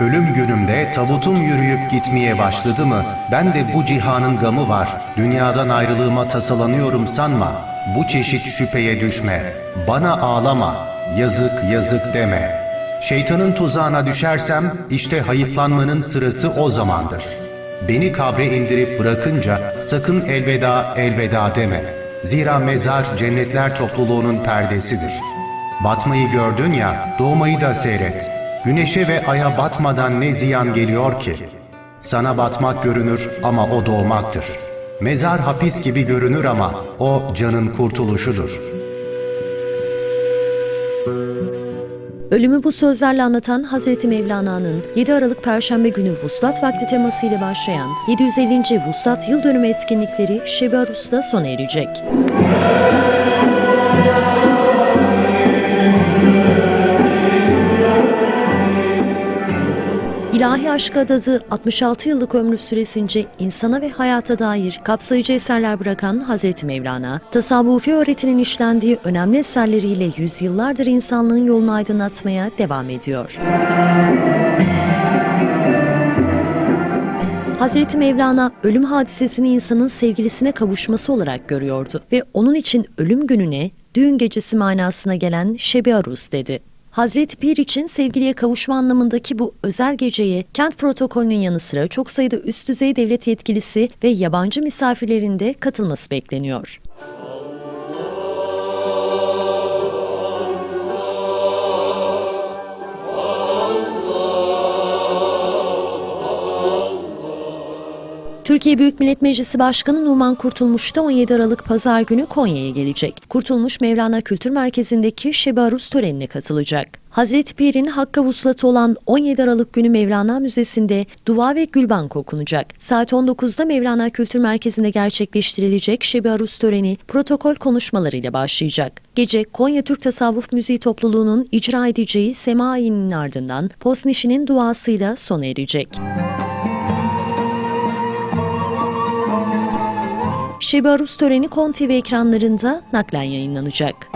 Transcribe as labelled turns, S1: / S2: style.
S1: Ölüm günümde tabutum yürüyüp gitmeye başladı mı? Ben de bu cihanın gamı var. Dünyadan ayrılığıma tasalanıyorum sanma. Bu çeşit şüpheye düşme. Bana ağlama. Yazık yazık deme. Şeytanın tuzağına düşersem işte hayıflanmanın sırası o zamandır. Beni kabre indirip bırakınca sakın elveda elveda deme. Zira mezar cennetler topluluğunun perdesidir. Batmayı gördün ya, doğmayı da seyret. Güneşe ve aya batmadan ne ziyan geliyor ki? Sana batmak görünür ama o doğmaktır. Mezar hapis gibi görünür ama o canın kurtuluşudur.
S2: Ölümü bu sözlerle anlatan Hazreti Mevlana'nın 7 Aralık Perşembe günü Vuslat Vakti teması ile başlayan 750. Vuslat Yıl Dönümü etkinlikleri Şebi Arus'ta sona erecek. İlahi aşka adadı 66 yıllık ömrü süresince insana ve hayata dair kapsayıcı eserler bırakan Hazreti Mevlana, tasavvufi öğretinin işlendiği önemli eserleriyle yüzyıllardır insanlığın yolunu aydınlatmaya devam ediyor. Hazreti Mevlana ölüm hadisesini insanın sevgilisine kavuşması olarak görüyordu ve onun için ölüm gününe düğün gecesi manasına gelen Şebi Aruz dedi. Hazreti Pir için sevgiliye kavuşma anlamındaki bu özel geceye kent protokolünün yanı sıra çok sayıda üst düzey devlet yetkilisi ve yabancı misafirlerin de katılması bekleniyor. Türkiye Büyük Millet Meclisi Başkanı Numan Kurtulmuş da 17 Aralık Pazar günü Konya'ya gelecek. Kurtulmuş Mevlana Kültür Merkezi'ndeki Şebi Aruz törenine katılacak. Hazreti Pir'in Hakka vuslatı olan 17 Aralık günü Mevlana Müzesi'nde dua ve gülbank okunacak. Saat 19'da Mevlana Kültür Merkezi'nde gerçekleştirilecek Şebi Aruz töreni protokol konuşmalarıyla başlayacak. Gece Konya Türk Tasavvuf Müziği Topluluğu'nun icra edeceği Sema ayininin ardından Posnişi'nin duasıyla sona erecek. Şebi Aruz töreni Kon TV ekranlarında naklen yayınlanacak.